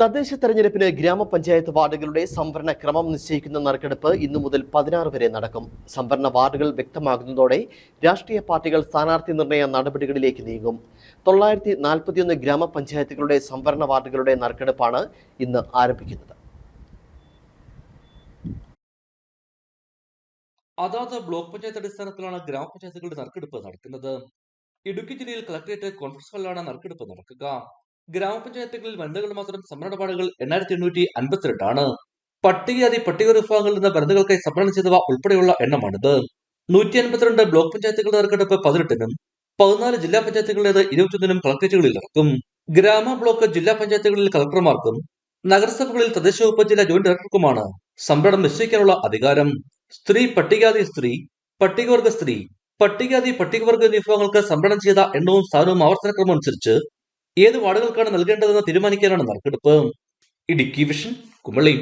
തദ്ദേശ തെരഞ്ഞെടുപ്പിന് ഗ്രാമപഞ്ചായത്ത് വാർഡുകളുടെ സംവരണ ക്രമം നിശ്ചയിക്കുന്ന നറുക്കെടുപ്പ് ഇന്നു മുതൽ പതിനാറ് വരെ നടക്കും. സംവരണ വാർഡുകൾ വ്യക്തമാകുന്നതോടെ രാഷ്ട്രീയ പാർട്ടികൾ സ്ഥാനാർത്ഥി നിർണയ നടപടികളിലേക്ക് നീങ്ങും. തൊള്ളായിരത്തി നാൽപ്പത്തിയൊന്ന് ഗ്രാമപഞ്ചായത്തുകളുടെ സംവരണ വാർഡുകളുടെ നറുക്കെടുപ്പാണ് ഇന്ന് ആരംഭിക്കുന്നത്. അതാത് ബ്ലോക്ക് പഞ്ചായത്ത് അടിസ്ഥാനത്തിലാണ് ഗ്രാമപഞ്ചായത്തുകളുടെ നറുക്കെടുപ്പ് നടക്കുന്നത്. ഇടുക്കി ജില്ലയിൽ കളക്ടറേറ്റ് കോൺഫറൻസ് ഹാളിലാണ് നറുക്കെടുപ്പ് നടക്കുക. ഗ്രാമപഞ്ചായത്തുകളിൽ വനിതകൾ മാത്രം സംവരണ വാർഡുകൾ എണ്ണായിരത്തി എണ്ണൂറ്റി അൻപത്തിരണ്ടാണ് പട്ടികജാതി പട്ടിക വിഭാഗങ്ങളിൽ നിന്ന് വനിതകൾക്കായി സംവരണം ചെയ്തവ ഉൾപ്പെടെയുള്ള എണ്ണമാണിത്. നൂറ്റി അൻപത്തിരണ്ട് ബ്ലോക്ക് പഞ്ചായത്തുകളുടെ നറുക്കെടുപ്പ് പതിനെട്ടിനും പതിനാല് ജില്ലാ പഞ്ചായത്തുകളുടേത് ഇരുപത്തിയൊന്നിനും കളക്ടറേറ്റുകളിൽ നടക്കും. ഗ്രാമ ബ്ലോക്ക് ജില്ലാ പഞ്ചായത്തുകളിൽ കളക്ടർമാർക്കും നഗരസഭകളിൽ തദ്ദേശ വകുപ്പ് ജില്ലാ ജോയിന്റ് ഡയറക്ടർക്കുമാണ് സംവരണം നിശ്ചയിക്കാനുള്ള അധികാരം. സ്ത്രീ പട്ടികജാതി സ്ത്രീ പട്ടികവർഗ സ്ത്രീ പട്ടികജാതി പട്ടികവർഗ വിഭാഗങ്ങൾക്ക് സംവരണം ചെയ്ത എണ്ണവും സ്ഥാനവും ആവർത്തനക്രമം അനുസരിച്ച് ഏത് വാർഡുകൾക്കാണ് നൽകേണ്ടതെന്ന് തീരുമാനിക്കാനാണ് നറുക്കെടുപ്പ്? ഇടുക്കി വിഷൻ കുമളി.